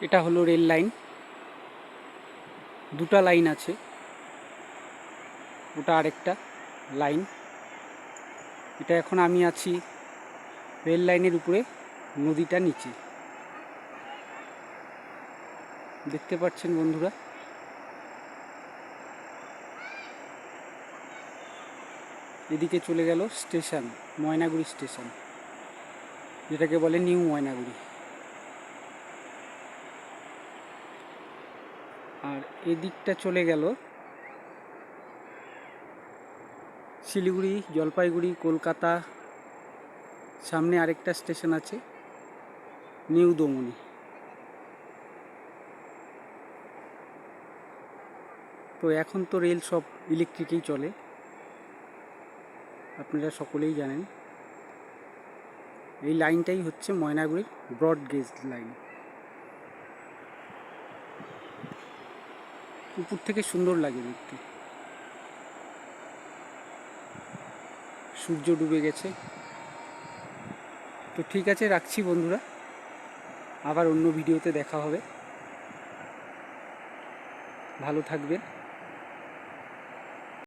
এটা হলো rail line. দুটা লাইন আছে। ওটা আরেকটা লাইন। এটা এখন আমি আছি রেল লাইনের উপরে, নদীটা নিচে। দেখতে পাচ্ছেন বন্ধুরা? এদিকে চলে গেল স্টেশন, ময়নাগুড়ি স্টেশন, যেটাকে বলে নিউ ময়নাগুড়ি। আর এদিকটা চলে গেল শিলিগুড়ি, জলপাইগুড়ি, কলকাতা। সামনে আরেকটা স্টেশন আছে, নিউ দমনি। তো এখন তো রেল সব ইলেকট্রিকেই চলে, আপনারা সকলেই জানেন। এই লাইনটাই হচ্ছে ময়নাগুড়ির ব্রড গেজ লাইন। উপর থেকে সুন্দর লাগে দেখতে। সূর্য ডুবে গেছে। তো ঠিক আছে, রাখছি বন্ধুরা। আবার অন্য ভিডিওতে দেখা হবে। ভালো থাকবেন।